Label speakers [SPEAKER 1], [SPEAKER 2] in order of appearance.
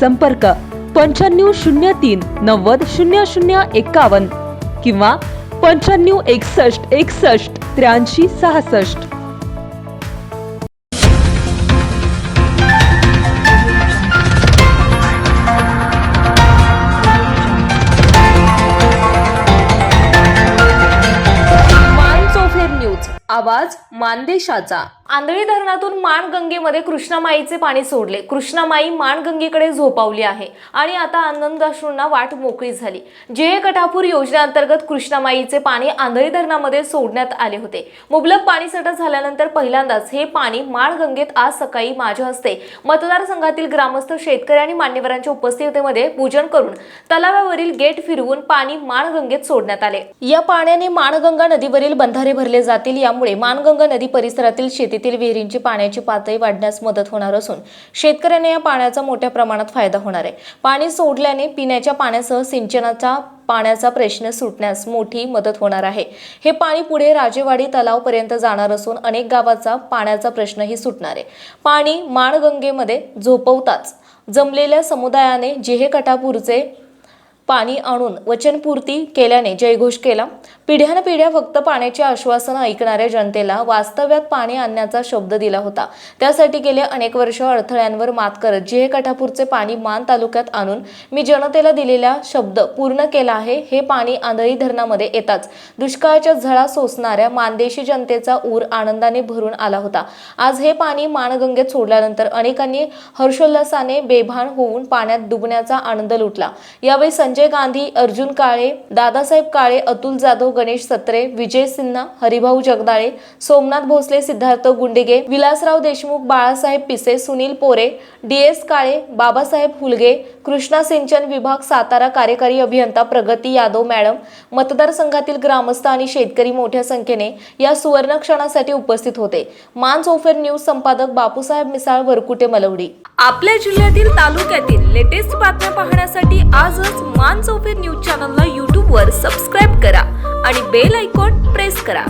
[SPEAKER 1] संपर्क पंच्याण्णव शून्य तीन नव्वद शून्य शून्य एकावन्न किंवा पंच्याण्णव एकसष्ट एकसष्ट त्र्याऐंशी सहासष्ट.
[SPEAKER 2] न्यूज आवाज मानदेशाचा. आंधळी धरणातून माणगंगेमध्ये कृष्णामाईचे पाणी सोडले. कृष्णामाई माणगंगेकडे झोपावली आहे. आणि आता आनंदाश्रूंना वाट मोकळी झाली. जे कटापूर योजनेअंतर्गत कृष्णामाईचे पाणी आंधळी धरणामध्ये सोडण्यात आले होते. मुबलक पाणी सटत झाल्यानंतर पहिल्यांदाच हे पाणी माणगंगेत आज सकाळी माझ्या हस्ते मतदारसंघातील ग्रामस्थ शेतकरी आणि मान्यवरांच्या उपस्थितीमध्ये पूजन करून तलावावरील गेट फिरवून पाणी माणगंगेत सोडण्यात आले. या पाण्याने माणगंगा नदीवरील बंधारे भरले जातील. यामुळे माणगंगा नदी परिसरातील शेती शेतीतील विहिरींची पाण्याची पातळी वाढण्यास मदत होणार असून शेतकऱ्यांना या पाण्याचा मोठ्या प्रमाणात फायदा होणार आहे. पाणी सोडल्याने पिण्याच्या पाण्यासह सिंचनाचा पाण्याचा प्रश्न सुटण्यास मोठी मदत होणार आहे. हे पाणी पुढे राजेवाडी तलावपर्यंत जाणार असून अनेक गावाचा पाण्याचा प्रश्नही सुटणार आहे. पाणी माणगंगेमध्ये झोपवताच जमलेल्या समुदायाने जेहे कटापूरचे पाणी आणून वचनपूर्ती केल्याने जयघोष केला. पिढ्यानपिढ्या फक्त पाण्याचे आश्वासनं ऐकणाऱ्या जनतेला वास्तव्यात पाणी आणण्याचा शब्द दिला होता. त्यासाठी गेले अनेक वर्ष अडथळ्यांवर मात करत जे कठापूरचे पाणी मान तालुक्यात आणून मी जनतेला दिलेला शब्द पूर्ण केला आहे हे पाणी आंधळी धरणामध्ये येताच. दुष्काळाच्या झळा सोसणाऱ्या मानदेशी जनतेचा ऊर आनंदाने भरून आला होता. आज हे पाणी मानगंगेत सोडल्यानंतर अनेकांनी हर्षोल्लासाने बेभान होऊन पाण्यात डुबण्याचा आनंद लुटला. यावेळी संजय गांधी अर्जुन काळे दादासाहेब काळे अतुल जाधव गणेश सत्रे विजय सिन्हा हरिभाऊ जगदाळे सोमनाथ भोसले सिद्धार्थ गुंडेगे विलासराव देशमुख बाळासाहेब पिसे सुनील पोरे डी एस काळे बाबासाहेब हुलगे कृष्णा सिंचन विभाग सातारा कार्यकारी अभियंता प्रगती यादव मॅडम मतदारसंघातील ग्रामस्थ आणि शेतकरी मोठ्या संख्येने या सुवर्ण क्षणासाठी उपस्थित होते. मान सोफेर न्यूज संपादक बापूसाहेब मिसाळ वरकुटे मलवडी. आपल्या जिल्ह्यातील तालुक्यातील लेटेस्ट बातम्या पाहण्यासाठी आजच मान चौफेर न्यूज चॅनलला यूट्यूबवर सबस्क्राईब करा आणि बेल आयकॉन प्रेस करा.